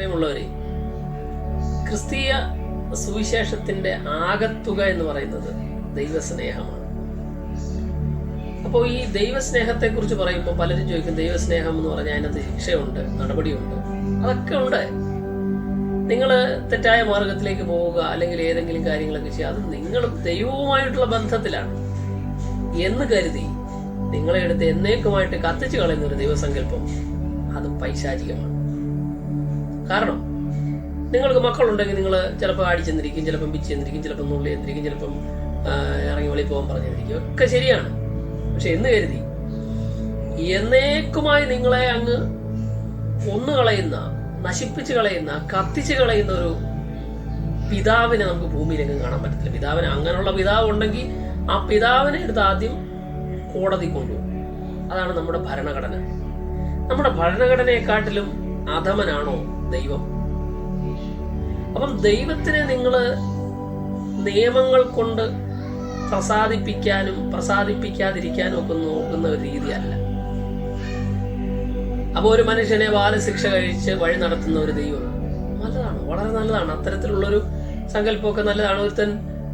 പ്രിയമുള്ളവരെ ക്രിസ്തീയ സുവിശേഷത്തിന്റെ ആകത്തുക എന്ന് പറയുന്നത് ദൈവസ്നേഹമാണ്. അപ്പോൾ ഈ ദൈവസ്നേഹത്തെ കുറിച്ച് പറയുമ്പോൾ പലരും ചോദിക്കും ദൈവസ്നേഹം എന്ന് പറഞ്ഞാൽ അതിനകത്ത് ശിക്ഷയുണ്ട് നടപടിയുണ്ട് അതൊക്കെ ഉണ്ട്. നിങ്ങൾ തെറ്റായ മാർഗത്തിലേക്ക് പോവുക അല്ലെങ്കിൽ ഏതെങ്കിലും കാര്യങ്ങളൊക്കെ ചെയ്യുക അത് നിങ്ങൾ ദൈവവുമായിട്ടുള്ള ബന്ധത്തിലാണ്. എന്ന് കരുതി നിങ്ങളെ എടുത്ത് എന്നേക്കുമായിട്ട് കത്തിച്ചു കളയുന്ന ഒരു ദൈവസങ്കല്പം അത് പൈശാചികമാണ്. കാരണം നിങ്ങൾക്ക് മക്കളുണ്ടെങ്കിൽ നിങ്ങൾ ചിലപ്പോൾ അടിച്ചെന്നിരിക്കും ചിലപ്പം പിച്ചെന്നിരിക്കും ചിലപ്പം നുള്ളി എന്നിരിക്കും ചിലപ്പം ഇറങ്ങി വെളി പോകാൻ പറഞ്ഞിരിക്കും. ഒക്കെ ശരിയാണ്. പക്ഷെ എന്ന് കരുതി എന്നേക്കുമായി നിങ്ങളെ അങ്ങ് ഒന്നു കളയുന്ന നശിപ്പിച്ച് കളയുന്ന കത്തിച്ച് കളയുന്ന ഒരു പിതാവിനെ നമുക്ക് ഭൂമിയിലേക്ക് കാണാൻ പറ്റത്തില്ല. പിതാവിന് അങ്ങനെയുള്ള പിതാവ് ഉണ്ടെങ്കിൽ ആ പിതാവിനെ എടുത്ത് ആദ്യം കോടതി കൊണ്ടുപോകും. അതാണ് നമ്മുടെ ഭരണഘടന. നമ്മുടെ ഭരണഘടനയെക്കാട്ടിലും അധമനാണോ ദൈവം? അപ്പം ദൈവത്തിനെ നിങ്ങൾ നിയമങ്ങൾ കൊണ്ട് പ്രസാദിപ്പിക്കാനും പ്രസാദിപ്പിക്കാതിരിക്കാനും ഒക്കെ നോക്കുന്ന ഒരു രീതിയല്ല. അപ്പൊ ഒരു മനുഷ്യനെ ബാലശിക്ഷ കഴിച്ച് വഴി നടത്തുന്ന ഒരു ദൈവം നല്ലതാണ് വളരെ നല്ലതാണ്. അത്തരത്തിലുള്ളൊരു സങ്കല്പമൊക്കെ നല്ലതാണ്. ഒരുത്തൻ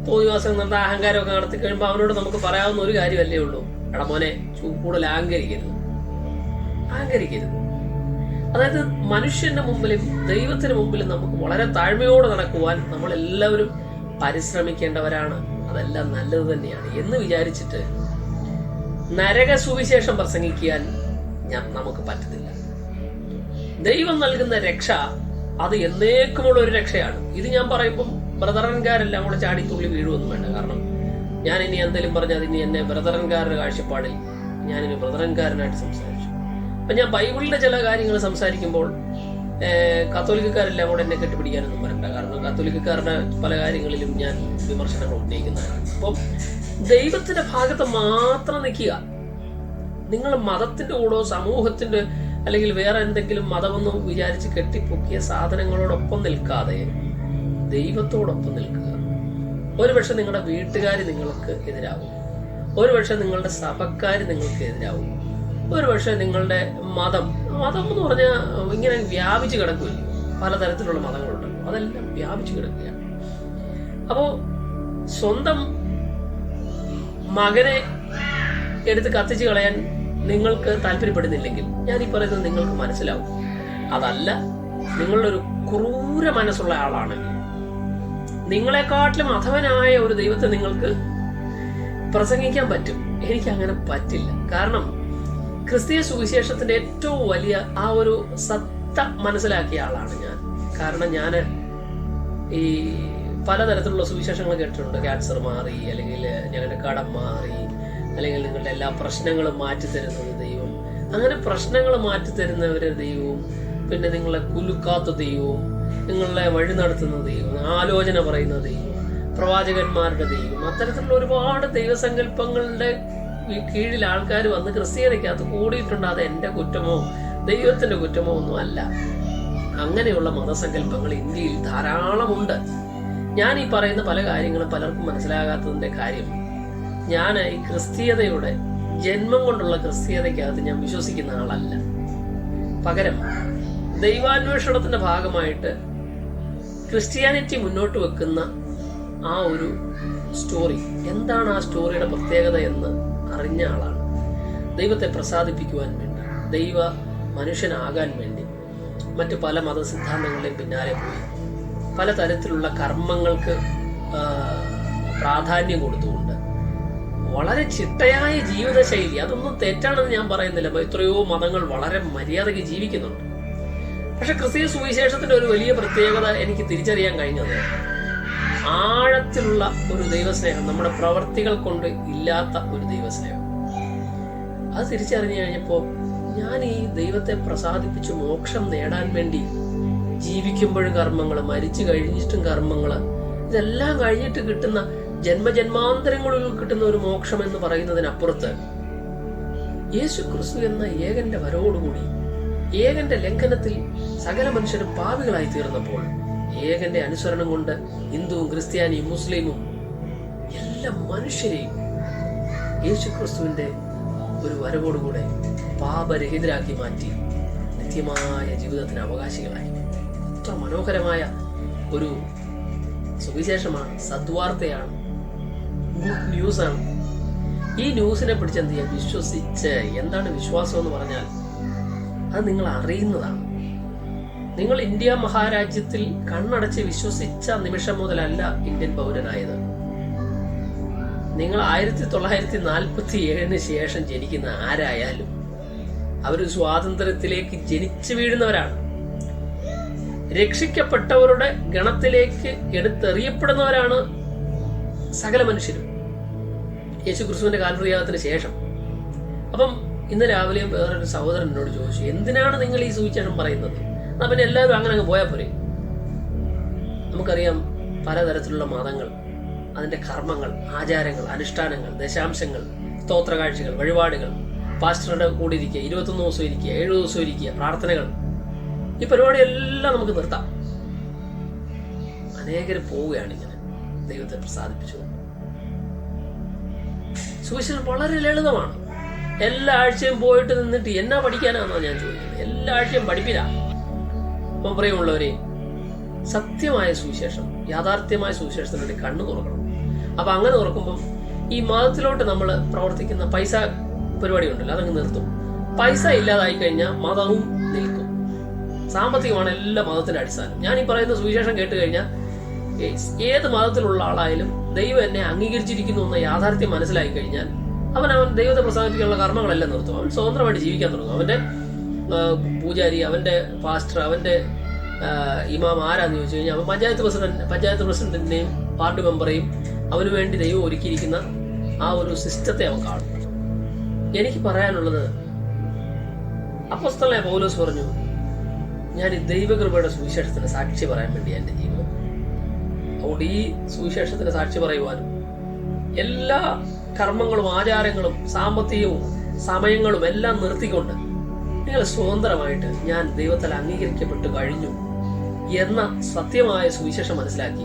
തോന്നിവാസം നടത്ത അഹങ്കാരമൊക്കെ നടത്തി കഴിയുമ്പോൾ അവനോട് നമുക്ക് പറയാവുന്ന ഒരു കാര്യമല്ലേ ഉള്ളൂ. എടാ മോനെ കൂടുതൽ അഹങ്കരിക്കരുത്. അഹങ്കരിക്കരുത്. അതായത് മനുഷ്യന്റെ മുമ്പിലും ദൈവത്തിന് മുമ്പിലും നമുക്ക് വളരെ താഴ്മയോടെ നടക്കുവാൻ നമ്മൾ എല്ലാവരും പരിശ്രമിക്കേണ്ടവരാണ്. അതെല്ലാം നല്ലത് തന്നെയാണ്. എന്ന് വിചാരിച്ചിട്ട് നരക സുവിശേഷം പ്രസംഗിക്കാൻ ഞാൻ നമുക്ക് പറ്റത്തില്ല. ദൈവം നൽകുന്ന രക്ഷ അത് എന്നേക്കുമുള്ള ഒരു രക്ഷയാണ്. ഇത് ഞാൻ പറയുമ്പം ബ്രദറൻകാരെല്ലാം കൂടെ ചാടിത്തുള്ളി വീഴുമെന്നും വേണ്ട. കാരണം ഞാൻ ഇനി എന്തെങ്കിലും പറഞ്ഞാൽ ഇനി എന്നെ ബ്രദറൻകാരുടെ കാഴ്ചപ്പാടിൽ ഞാനിനി ബ്രദറൻകാരനായിട്ട് സംസാരിച്ചു. അപ്പൊ ഞാൻ ബൈബിളിന്റെ ചില കാര്യങ്ങൾ സംസാരിക്കുമ്പോൾ കത്തോലിക്കാരെല്ലാം കൂടെ എന്നെ കെട്ടിപ്പിടിക്കാനൊന്നും വരണ്ട കാരണം കത്തോലിക്കക്കാരുടെ പല കാര്യങ്ങളിലും ഞാൻ വിമർശനങ്ങൾ ഉന്നയിക്കുന്നതാണ്. അപ്പം ദൈവത്തിന്റെ ഭാഗത്ത് മാത്രം നിൽക്കുക. നിങ്ങൾ മതത്തിന്റെ കൂടോ സമൂഹത്തിന്റെ അല്ലെങ്കിൽ വേറെ എന്തെങ്കിലും മതമെന്ന് വിചാരിച്ച് കെട്ടിപ്പൊക്കിയ സാധനങ്ങളോടൊപ്പം നിൽക്കാതെ ദൈവത്തോടൊപ്പം നിൽക്കുക. ഒരുപക്ഷെ നിങ്ങളുടെ വീട്ടുകാർ നിങ്ങൾക്ക് എതിരാകും. ഒരുപക്ഷെ നിങ്ങളുടെ സഭക്കാർ നിങ്ങൾക്ക് എതിരാവും ഒരുപക്ഷെ നിങ്ങളുടെ മതം മതം എന്ന് പറഞ്ഞാൽ ഇങ്ങനെ വ്യാപിച്ചു കിടക്കുകയില്ല പലതരത്തിലുള്ള മതങ്ങളുണ്ട്. അതെല്ലാം വ്യാപിച്ചു കിടക്കുകയാണ്. അപ്പോൾ സ്വന്തം മകനെ എടുത്ത് കത്തിച്ച് കളയാൻ നിങ്ങൾക്ക് താല്പര്യപ്പെടുന്നില്ലെങ്കിൽ ഞാൻ ഈ പറയുന്നത് നിങ്ങൾക്ക് മനസ്സിലാവും. അതല്ല നിങ്ങളുടെ ഒരു ക്രൂര മനസ്സുള്ള ആളാണെങ്കിൽ നിങ്ങളെക്കാട്ടിലും അധവനായ ഒരു ദൈവത്തെ നിങ്ങൾക്ക് പ്രസംഗിക്കാൻ പറ്റും. എനിക്ക് അങ്ങനെ പറ്റില്ല. കാരണം ക്രിസ്തീയ സുവിശേഷത്തിന്റെ ഏറ്റവും വലിയ ആ ഒരു സത്ത മനസ്സിലാക്കിയ ആളാണ് ഞാൻ. കാരണം ഞാൻ ഈ പലതരത്തിലുള്ള സുവിശേഷങ്ങൾ കേട്ടിട്ടുണ്ട്. ക്യാൻസർ മാറി അല്ലെങ്കിൽ ഞങ്ങളുടെ കടം മാറി അല്ലെങ്കിൽ നിങ്ങളുടെ എല്ലാ പ്രശ്നങ്ങളും മാറ്റി തരുന്നത് ദൈവം. അങ്ങനെ പ്രശ്നങ്ങൾ മാറ്റി തരുന്നവരെ ദൈവവും പിന്നെ നിങ്ങളെ കുലുക്കാത്ത ദൈവവും നിങ്ങളെ വഴി നടത്തുന്ന ദൈവം ആലോചന പറയുന്ന ദൈവം പ്രവാചകന്മാരുടെ ദൈവം അത്തരത്തിലുള്ള ഒരുപാട് ദൈവസങ്കല്പങ്ങളുടെ കീഴിൽ ആൾക്കാർ വന്ന് ക്രിസ്ത്യാനിക്കകത്ത് കൂടിയിട്ടുണ്ട്? അത് എന്റെ കുറ്റമോ? ദൈവത്തിന്റെ കുറ്റമോ ഒന്നും അല്ല. അങ്ങനെയുള്ള മതസങ്കല്പങ്ങൾ ഇന്ത്യയിൽ ധാരാളമുണ്ട്. ഞാൻ ഈ പറയുന്ന പല കാര്യങ്ങളും പലർക്കും മനസ്സിലാകാത്തതിന്റെ കാര്യം ഞാൻ ഈ ക്രിസ്തീയതയുടെ ജന്മം കൊണ്ടുള്ള ക്രിസ്തീയതയ്ക്കകത്ത് ഞാൻ വിശ്വസിക്കുന്ന ആളല്ല. പകരം ദൈവാന്വേഷണത്തിന്റെ ഭാഗമായിട്ട് ക്രിസ്ത്യാനിറ്റി മുന്നോട്ട് വെക്കുന്ന ആ ഒരു സ്റ്റോറി എന്താണ് ആ സ്റ്റോറിയുടെ പ്രത്യേകത എന്ന് അറിഞ്ഞ ആളാണ്. ദൈവത്തെ പ്രസാദിപ്പിക്കുവാൻ വേണ്ടി ദൈവ മനുഷ്യനാകാൻ വേണ്ടി മറ്റു പല മതസിദ്ധാന്തങ്ങളുടെയും പിന്നാലെ പോയി. പല തരത്തിലുള്ള കർമ്മങ്ങൾക്ക് പ്രാധാന്യം കൊടുത്തുകൊണ്ട് വളരെ ചിട്ടയായ ജീവിതശൈലി. അതൊന്നും തെറ്റാണെന്ന് ഞാൻ പറയുന്നില്ല. എത്രയോ മതങ്ങൾ വളരെ മര്യാദയ്ക്ക് ജീവിക്കുന്നുണ്ട്. പക്ഷെ ക്രിസ്തീയ സുവിശേഷത്തിന്റെ ഒരു വലിയ പ്രത്യേകത എനിക്ക് തിരിച്ചറിയാൻ കഴിഞ്ഞത് ആഴത്തിലുള്ള ഒരു ദൈവസ്നേഹം നമ്മുടെ പ്രവർത്തികൾ കൊണ്ട് ഇല്ലാത്ത ഒരു ദൈവസ്നേഹം. അത് തിരിച്ചറിഞ്ഞു കഴിഞ്ഞപ്പോൾ ഞാൻ ഈ ദൈവത്തെ പ്രസാദിപ്പിച്ച് മോക്ഷം നേടാൻ വേണ്ടി ജീവിക്കുമ്പോഴും കർമ്മങ്ങൾ മരിച്ചു കഴിഞ്ഞിട്ടും കർമ്മങ്ങൾ ഇതെല്ലാം കഴിഞ്ഞിട്ട് കിട്ടുന്ന ജന്മജന്മാന്തരങ്ങളിൽ കിട്ടുന്ന ഒരു മോക്ഷം എന്ന് പറയുന്നതിനപ്പുറത്ത് യേശു ക്രിസ്തു എന്ന ഏകന്റെ വരവോടുകൂടി ഏകന്റെ ലംഘനത്തിൽ സകല മനുഷ്യരും പാപികളായി തീർന്നപ്പോൾ ഏകന്റെ അനുസരണം കൊണ്ട് ഹിന്ദുവും ക്രിസ്ത്യാനിയും മുസ്ലിമും എല്ലാ മനുഷ്യരെയും യേശുക്രിസ്തുവിന്റെ ഒരു വരവോടുകൂടെ പാപരഹിതരാക്കി മാറ്റി നിത്യമായ ജീവിതത്തിന് അവകാശികളായി എത്ര മനോഹരമായ ഒരു സുവിശേഷമാണ് സദ്വാർത്തയാണ് ഗുഡ് ന്യൂസാണ്. ഈ ന്യൂസിനെ പിടിച്ചെന്ത് ചെയ്യാൻ ചെയ്യാം? വിശ്വസിച്ച് എന്താണ് വിശ്വാസം എന്ന് പറഞ്ഞാൽ അത് നിങ്ങൾ അറിയുന്നതാണ്. നിങ്ങൾ ഇന്ത്യ മഹാരാജ്യത്തിൽ കണ്ണടച്ച് വിശ്വസിച്ച നിമിഷം മുതലല്ല ഇന്ത്യൻ പൗരനായത്. നിങ്ങൾ ആയിരത്തി തൊള്ളായിരത്തി നാൽപ്പത്തി ഏഴിന് ശേഷം ജനിക്കുന്ന ആരായാലും അവർ സ്വാതന്ത്ര്യത്തിലേക്ക് ജനിച്ചു വീഴുന്നവരാണ്. രക്ഷിക്കപ്പെട്ടവരുടെ ഗണത്തിലേക്ക് എടുത്തെറിയപ്പെടുന്നവരാണ് സകല മനുഷ്യരും. യേശു ക്രിസ്തുവിന്റെ കാലപ്രയാഗത്തിന് ശേഷം. അപ്പം ഇന്ന് രാവിലെയും വേറൊരു സഹോദരൻ എന്നോട് ചോദിച്ചു എന്തിനാണ് നിങ്ങൾ ഈ സുവിശേഷം പറയുന്നത്? എന്നാ പിന്നെ എല്ലാവരും അങ്ങനെ അങ്ങ് പോയാൽ പോരെ. നമുക്കറിയാം പലതരത്തിലുള്ള മതങ്ങൾ അതിന്റെ കർമ്മങ്ങൾ ആചാരങ്ങൾ അനുഷ്ഠാനങ്ങൾ ദശാംശങ്ങൾ സ്തോത്രകാഴ്ചകൾ വഴിപാടുകൾ പാസ്റ്ററുടെ കൂടെ ഇരിക്കുക ഇരുപത്തൊന്ന് ദിവസം ഇരിക്കുക ഏഴു ദിവസം ഇരിക്കുക പ്രാർത്ഥനകൾ. ഈ പരിപാടി എല്ലാം നമുക്ക് നിർത്താം. അനേകർ പോവുകയാണ് ഇങ്ങനെ ദൈവത്തെ പ്രസാദിപ്പിച്ചുകൊണ്ട് സുവിശേഷം വളരെ ലളിതമാണ്. എല്ലാ ആഴ്ചയും പോയിട്ട് നിന്നിട്ട് എന്നാ പഠിക്കാനാണെന്നാണ് ഞാൻ ചോദിക്കുന്നത്. എല്ലാ ആഴ്ചയും പഠിപ്പില്ല. അപ്പം പ്രിയമുള്ളവരെ സത്യമായ സുവിശേഷം യാഥാർത്ഥ്യമായ സുവിശേഷത്തിന് വേണ്ടി കണ്ണു തുറക്കണം. അപ്പൊ അങ്ങനെ തുറക്കുമ്പം ഈ മതത്തിലോട്ട് നമ്മൾ പ്രവർത്തിക്കുന്ന പൈസ പരിപാടി ഉണ്ടല്ലോ അതങ്ങ് നിർത്തും. പൈസ ഇല്ലാതായി കഴിഞ്ഞാൽ മതവും നിൽക്കും. സാമ്പത്തികമാണ് എല്ലാ മതത്തിന്റെ അടിസ്ഥാനം. ഞാൻ ഈ പറയുന്ന സുവിശേഷം കേട്ട് കഴിഞ്ഞാൽ ഏത് മതത്തിലുള്ള ആളായാലും ദൈവം എന്നെ അംഗീകരിച്ചിരിക്കുന്നു എന്ന യാഥാർത്ഥ്യം മനസ്സിലായി കഴിഞ്ഞാൽ അവൻ അവൻ ദൈവത്തെ പ്രസാദിപ്പിക്കാനുള്ള കർമ്മങ്ങളെല്ലാം നിർത്തും. അവൻ സ്വതന്ത്രമായിട്ട് ജീവിക്കാൻ തുടങ്ങും. അവന്റെ ആ, പൂജാരി അവന്റെ പാസ്റ്റർ അവന്റെ ആ, ഇമാം ആരാന്ന് ചോദിച്ചു കഴിഞ്ഞാൽ അവൻ പഞ്ചായത്ത് പ്രസിഡന്റ് പഞ്ചായത്ത് പ്രസിഡന്റിന്റെയും വാർഡ് മെമ്പറെയും അവന് വേണ്ടി ദൈവം ഒരുക്കിയിരിക്കുന്ന ആ ഒരു സിസ്റ്റത്തെ അവൻ കാണും. എനിക്ക് പറയാനുള്ളത് അപ്പോസ്തലനായ പൗലോസ് പറഞ്ഞു ഞാൻ ഈ ദൈവകൃപയുടെ സുവിശേഷത്തിന് സാക്ഷി പറയാൻ വേണ്ടി എന്റെ ജീവിതം അതുകൊണ്ട് ഈ സുവിശേഷത്തിന് സാക്ഷി പറയുവാനും എല്ലാ കർമ്മങ്ങളും ആചാരങ്ങളും സാമ്പത്തികവും സമയങ്ങളും എല്ലാം നിർത്തിക്കൊണ്ട് നിങ്ങൾ സ്വതന്ത്രമായിട്ട് ഞാൻ ദൈവത്താൽ അംഗീകരിക്കപ്പെട്ടു കഴിഞ്ഞു എന്ന സത്യമായ സുവിശേഷം മനസ്സിലാക്കി.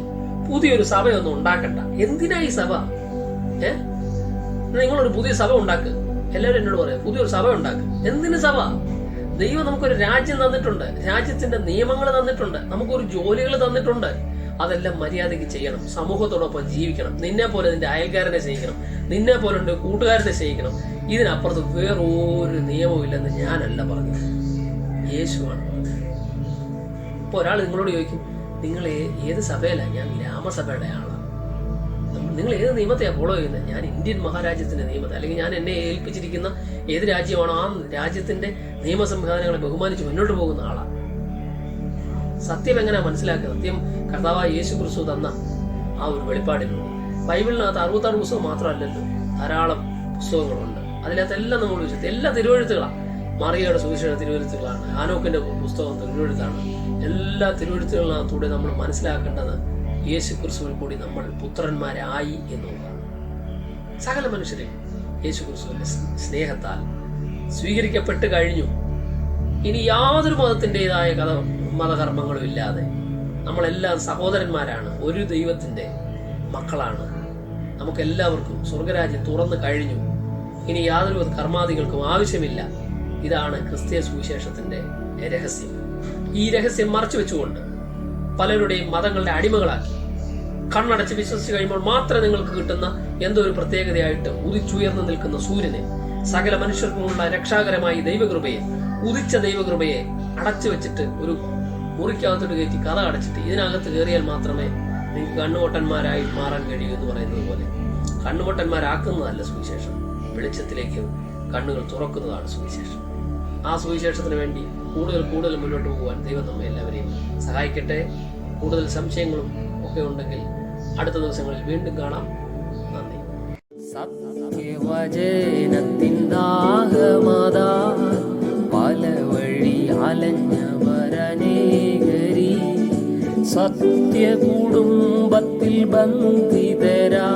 പുതിയൊരു സഭയൊന്നും ഉണ്ടാക്കണ്ട. എന്തിനാ ഈ സഭ? ഏ? നിങ്ങളൊരു പുതിയ സഭ ഉണ്ടാക്ക്. എല്ലാവരും എന്നോട് പറയാം പുതിയൊരു സഭ ഉണ്ടാക്ക്. എന്തിന് സഭ? ദൈവം നമുക്കൊരു രാജ്യം തന്നിട്ടുണ്ട്. രാജ്യത്തിന്റെ നിയമങ്ങൾ തന്നിട്ടുണ്ട്. നമുക്കൊരു ജോലികൾ തന്നിട്ടുണ്ട്. അതെല്ലാം മര്യാദയ്ക്ക് ചെയ്യണം. സമൂഹത്തോടൊപ്പം ജീവിക്കണം. നിന്നെ പോലെ നിന്റെ അയൽക്കാരനെ സ്നേഹിക്കണം. നിന്നെ പോലെ കൂട്ടുകാരനെ സ്നേഹിക്കണം. ഇതിനപ്പുറത്ത് വേറൊരു നിയമവും ഇല്ലെന്ന് ഞാനല്ല പറഞ്ഞത്. യേശുവാണ് പറഞ്ഞത്. ഇപ്പൊ ഒരാൾ നിങ്ങളോട് ചോദിക്കും നിങ്ങൾ ഏത് സഭയിലാണ് ഞാൻ ഗ്രാമസഭയുടെ ആളാണ് നിങ്ങൾ ഏത് നിയമത്തെയാണ് ഫോളോ ചെയ്യുന്നത് ഞാൻ ഇന്ത്യൻ മഹാരാജ്യത്തിന്റെ നിയമത്തെ. അല്ലെങ്കിൽ ഞാൻ എന്നെ ഏൽപ്പിച്ചിരിക്കുന്ന ഏത് രാജ്യമാണോ ആ രാജ്യത്തിന്റെ നിയമസംവിധാനങ്ങളെ ബഹുമാനിച്ച് മുന്നോട്ട് പോകുന്ന ആളാണ് സത്യം എങ്ങനെയാ മനസ്സിലാക്കുക? സത്യം കർത്താവ് യേശു ക്രിസ്തു തന്ന ആ ഒരു വെളിപ്പാടിലുള്ളൂ ബൈബിളിനകത്ത് അറുപത്താറ് പുസ്തകം മാത്രമല്ലല്ലോ ധാരാളം പുസ്തകങ്ങളുണ്ട്. അതിനകത്തെല്ലാം നമ്മൾ വിശ്വസിച്ചു എല്ലാ തിരുവഴുത്തുകളാണ് മറിയയുടെ സുവിശേഷ തിരുവഴുത്തുകളാണ്. ആനോക്കിന്റെ പുസ്തകം തിരുവഴുത്താണ്. എല്ലാ തിരുവഴുത്തുകളിനകത്തൂടെ നമ്മൾ മനസ്സിലാക്കേണ്ടത് യേശു ക്രിസ്തുവിൽ കൂടി നമ്മൾ പുത്രന്മാരായി എന്നുള്ളതാണ്. സകല മനുഷ്യരെ യേശു ക്രിസ്തുവിന്റെ സ്നേഹത്താൽ സ്വീകരിക്കപ്പെട്ട് കഴിഞ്ഞു. ഇനി യാതൊരു മതത്തിന്റെതായ കഥ മതകർമ്മങ്ങളും ഇല്ലാതെ നമ്മളെല്ലാം സഹോദരന്മാരാണ്. ഒരു ദൈവത്തിന്റെ മക്കളാണ്. നമുക്കെല്ലാവർക്കും സ്വർഗരാജ്യം തുറന്നു കഴിഞ്ഞു. ഇനി യാതൊരു കർമാദികൾക്കും ആവശ്യമില്ല. ഇതാണ് ക്രിസ്തീയ സുവിശേഷത്തിന്റെ രഹസ്യം. ഈ രഹസ്യം മറച്ചു വെച്ചുകൊണ്ട് പലരുടെയും മതങ്ങളുടെ അടിമകളാക്കി കണ്ണടച്ച് വിശ്വസിച്ച് കഴിയുമ്പോൾ മാത്രം നിങ്ങൾക്ക് കിട്ടുന്ന എന്തോ ഒരു പ്രത്യേകതയായിട്ട് ഉദിച്ചുയർന്നു നിൽക്കുന്ന സൂര്യനെ സകല മനുഷ്യർക്കുമുള്ള രക്ഷാകരമായി ദൈവകൃപയെ ഉദിച്ച ദൈവകൃപയെ അടച്ചു വെച്ചിട്ട് ഒരു മുറിക്കകത്തോട്ട് കയറ്റി കഥ അടച്ചിട്ട് ഇതിനകത്ത് കയറിയാൽ മാത്രമേ നിങ്ങൾക്ക് കണ്ണുപൊട്ടന്മാരായി മാറാൻ കഴിയൂ എന്ന് പറയുന്നത് പോലെ. കണ്ണുപൊട്ടന്മാരാക്കുന്നതല്ല സുവിശേഷം. വെളിച്ചത്തിലേക്ക് കണ്ണുകൾ തുറക്കുന്നതാണ് സുവിശേഷം. ആ സുവിശേഷത്തിന് വേണ്ടി കൂടുതൽ കൂടുതൽ മുന്നോട്ട് പോകുവാൻ ദൈവം നമ്മെ എല്ലാവരെയും സഹായിക്കട്ടെ. കൂടുതൽ സംശയങ്ങളും ഒക്കെ ഉണ്ടെങ്കിൽ അടുത്ത ദിവസങ്ങളിൽ വീണ്ടും കാണാം. നന്ദി. സത്യവചനത്തിൻ ദാഹമതാ പല വഴി അലഞ്ഞവരനേകരി സത്യ കുടുംബത്തിൽ ബന്ധിതരാ